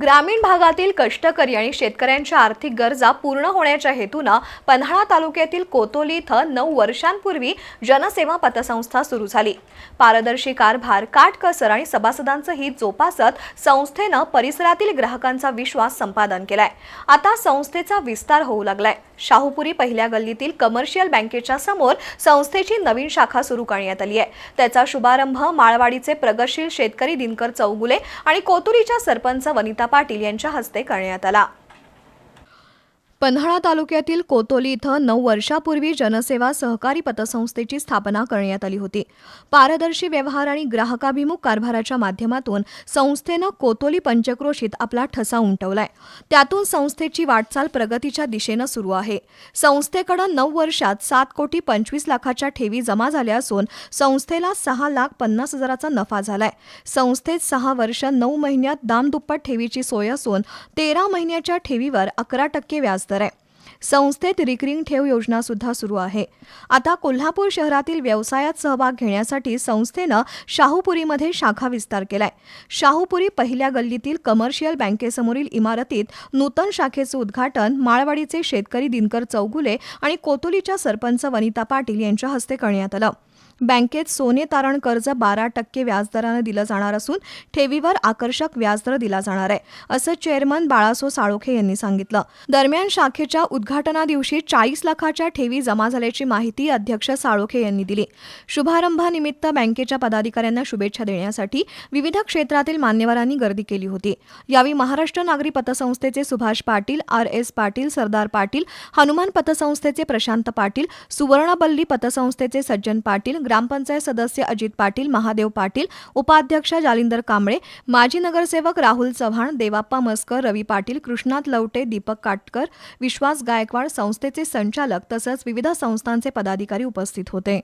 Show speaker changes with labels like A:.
A: ग्रामीण भागातील कष्टकरी आणि शेतकऱ्यांच्या आर्थिक गरजा पूर्ण होण्याच्या हेतूनं पन्हाळा तालुक्यातील कोतोली इथं नऊ वर्षांपूर्वी जनसेवा पतसंस्था सुरू झाली. पारदर्शी कारभार काटकसर आणि सभासदांचं हित जोपासत संस्थेनं परिसरातील ग्राहकांचा विश्वास संपादन केलाय. आता संस्थेचा विस्तार होऊ लागलाय. शाहूपुरी पहिल्या गल्लीतील कमर्शियल बँकेच्या समोर संस्थेची नवीन शाखा सुरू करण्यात आली आहे. त्याचा शुभारंभ माळवाडीचे प्रगतशील शेतकरी दिनकर चौगुले आणि कोतुरीच्या सरपंच वनिता पाटील यांच्या हस्ते करण्यात आला. पन्हाळा तालुक्यातील कोतोली इथं नऊ वर्षापूर्वी जनसेवा सहकारी पतसंस्थेची स्थापना करण्यात आली होती. पारदर्शी व्यवहार आणि ग्राहकाभिमुख कारभाराच्या माध्यमातून संस्थेनं कोतोली पंचक्रोशीत आपला ठसा उमटवलाय. त्यातून संस्थेची वाटचाल प्रगतीच्या दिशेनं सुरू आहे. संस्थेकडं नऊ वर्षात सात कोटी पंचवीस लाखाच्या ठेवी जमा झाल्या असून संस्थेला सहा लाख पन्नास हजाराचा नफा झालाय. संस्थेत सहा वर्ष नऊ महिन्यात दामदुप्पट ठेवीची सोय असून तेरा महिन्याच्या ठेवीवर अकरा टक्के व्याज आहे संस्थेत रिकरिंग ठेव योजना सुद्धा सुरू आहे. आता कोल्हापूर शहरातील व्यवसायात सहभाग घेण्यासाठी संस्थेनं शाहूपुरीमध्ये शाखा विस्तार केलाय. शाहूपुरी पहिल्या गल्लीतील कमर्शियल बँकेसमोरील इमारतीत नूतन शाखेचं उद्घाटन माळवाडीचे शेतकरी दिनकर चौगुले आणि कोतुलीच्या सरपंच वनिता पाटील यांच्या हस्ते करण्यात आलं. बँकेत सोने तारण कर्ज बारा टक्के व्याजदरानं दिलं जाणार असून ठेवीवर आकर्षक व्याजदर दिला जाणार आहे असं चेअरमन बाळासो साळोखे यांनी सांगितलं. दरम्यान शाखेच्या उद्घाटन दिवशी चाळीस लाखाच्या ठेवी जमा झाल्याची माहिती अध्यक्ष साळोखे यांनी दिली. शुभारंभानिमित्त बँकेच्या पदाधिकाऱ्यांना शुभेच्छा देण्यासाठी विविध क्षेत्रातील मान्यवरांनी गर्दी केली होती. यावेळी महाराष्ट्र नागरी पतसंस्थेचे सुभाष पाटील आर एस पाटील सरदार पाटील हनुमान पतसंस्थेचे प्रशांत पाटील सुवर्णबल्ली पतसंस्थेचे सज्जन पाटील ग्रामपंचायत सदस्य अजित पाटील महादेव पाटील उपाध्यक्ष जालिंदर कांबळे माजी नगरसेवक राहुल चव्हाण देवाप्पा मस्कर रवी पाटील कृष्णात लवटे दीपक काटकर विश्वास गाय गायकवाड संस्थेचे संचालक तसंच विविध संस्थांचे पदाधिकारी उपस्थित होते.